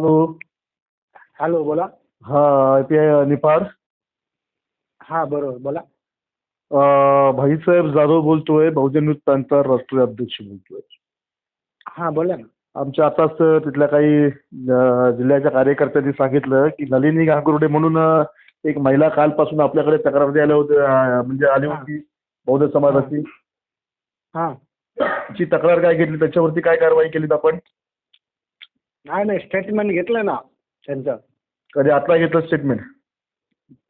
Hello. Hello बोला. हा ते निफाड हा बरोबर बोला. अं, भाईसाहेब जाधव बोलतोय बहुजन युथ राष्ट्रीय अध्यक्ष बोलतोय. हा बोला ना. आमच्या आताच तिथल्या काही अं, जिल्ह्याच्या कार्यकर्त्यांनी सांगितलं की नलिनी गांगुर्डे म्हणून अं, एक महिला कालपासून आपल्याकडे तक्रार द्यायला होती अं, म्हणजे आली हा. होती बौद्ध समाजाची. हा. ची तक्रार काय घेतली त्याच्यावरती काय कारवाई केलीत आपण? नाही नाही स्टेटमेंट घेतलं ना त्यांचं. कधी आता घेतलं स्टेटमेंट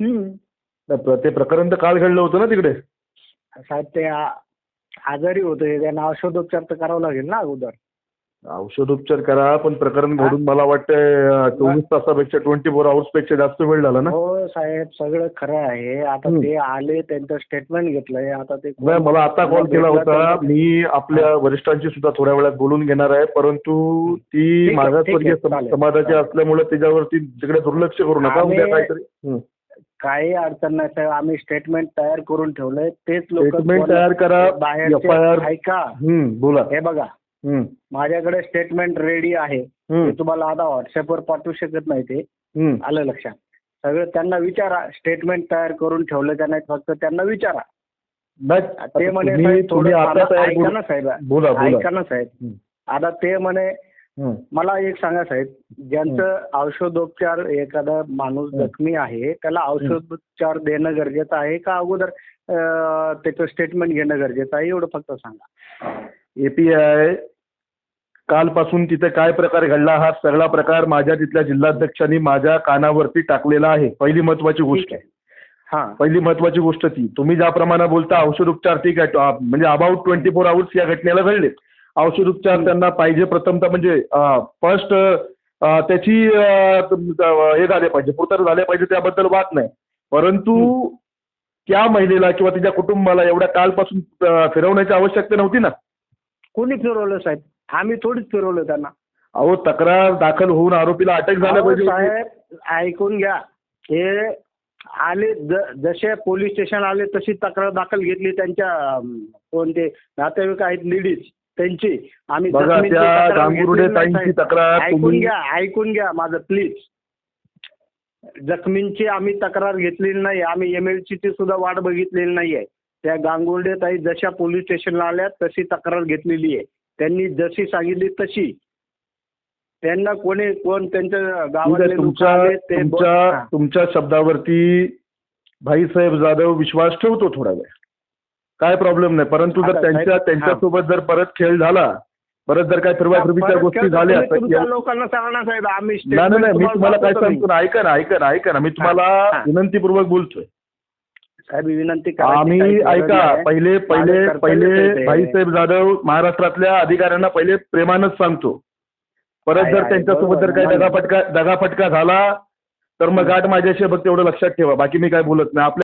हम्म. ते प्रकरण तर काल घडलं होतं ना तिकडे. साहेब ते आ- आजारी होते. त्यांना औषधोपचार तर करावं लागेल ना अगोदर. औषधोपचार करा पण प्रकरण घडून मला वाटतं चोवीस तासापेक्षा ट्वेंटी फोर आवर्सपेक्षा जास्त वेळ झाला ना? हो साहेब सगळं खरं आहे. आता. ते आले त्यांचं स्टेटमेंट घेतलंय. आता ते नाही, मला आता कॉल केला होता. मी आपल्या वरिष्ठांची सुद्धा थोड्या वेळात बोलून घेणार आहे परंतु ती ठीक आहे, मागासवर्गीय ठीक आहे, चालेल. समाजाची असल्यामुळे त्याच्यावरती तिकडे दुर्लक्ष करू नका. आम्ही- उद्या काहीतरी हं. काही अडचण नाही साहेब. आम्ही स्टेटमेंट तयार करून ठेवलंय. तेच लोक स्टेटमेंट तयार करा. आर ऐका. बोला. हे बघा. माझ्याकडे स्टेटमेंट रेडी आहे. ते तुम्हाला आता व्हॉट्सअपवर पाठवू शकत नाही ते. आलं लक्षात. सगळं त्यांना विचारा. स्टेटमेंट तयार करून ठेवलं का नाही फक्त त्यांना विचारा. ते म्हणे ऐका ना साहेब. बोला बोला. ऐका ना साहेब. आता ते म्हणे. मला एक सांगा साहेब. ज्यांचं औषधोपचार एखादा माणूस. जखमी आहे त्याला औषधोपचार देणं गरजेचं आहे का अगोदर त्याचं स्टेटमेंट घेणं गरजेचं आहे? एवढं फक्त सांगा. एपीआय कालपासून तिथे काय प्रकार घडला हा सगळा प्रकार माझ्या तिथल्या जिल्हाध्यक्षांनी माझ्या कानावरती टाकलेला आहे. पहिली महत्वाची गोष्ट हा. पहिली महत्वाची गोष्ट ती. तुम्ही ज्याप्रमाणे बोलता औषध उपचार ठीक आहे. म्हणजे अबाउट ट्वेंटी फोर आवर्स या घटनेला घडले औषध उपचार त्यांना पाहिजे प्रथमतः म्हणजे फर्स्ट त्याची हे झाले पाहिजे. पूर्तता झाले पाहिजे त्याबद्दल वाद नाही. परंतु त्या महिलेला किंवा तिच्या कुटुंबाला एवढ्या कालपासून फिरवण्याची आवश्यकता नव्हती ना? कोणी फिरवलं साहेब? आम्ही थोडीच फिरवलं त्यांना. अहो तक्रार दाखल होऊन आरोपीला अटक झालं अहो, पाहिजे. साहेब ऐकून घ्या. हे आले ज- जसे पोलीस स्टेशन आले तशी तक्रार दाखल घेतली त्यांच्या अं, कोणते नातेवाईक आहेत लेडीज त्यांची. आम्ही बघा, जखमींची त्या तक्रार गांगुर्डे घेतली नाही, ताईंची साहेब. तक्रार ऐकून तुम्ही- घ्या ऐकून घ्या माझं प्लीज. जखमींची आम्ही तक्रार घेतलेली नाही आम्ही एम एल ची सुद्धा वाट बघितलेली नाही आहे त्या गांगुर्डे ताई जशा पोलीस स्टेशनला आल्या तशी तक्रार घेतलेली आहे. त्यांनी जशी सांगितली तशी. त्यांना कोणी कोण त्यांच्या गावातले लोक तुमच्या तुमच्या शब्दावरती भाईसाहेब जाधव विश्वास ठेवतो थोडा वेळ. काय प्रॉब्लेम नाही. परंतु जर त्यांच्या त्यांच्यासोबत जर परत खेळ झाला परत जर काय फिरवा फिरवीच्या परत गोष्टी झाल्या लोकांना सांगा ना साहेब आम्ही नाही नाही मी तुम्हाला काय. सांगतो ऐका ना ऐका ना ऐका ना मी तुम्हाला. विनंतीपूर्वक बोलतोय. साहेब विनंती आम्ही ऐका. पहिले पहिले पहिले. भाईसाहेब जाधव महाराष्ट्रातल्या अधिकाऱ्यांना पहिले प्रेमानच सांगतो परत जर त्यांच्यासोबत जर काही. दगाफटका दगाफटका झाला तर मग गाठ माझ्याशी फक्त एवढं लक्षात ठेवा बाकी मी काय बोलत नाही आपल्या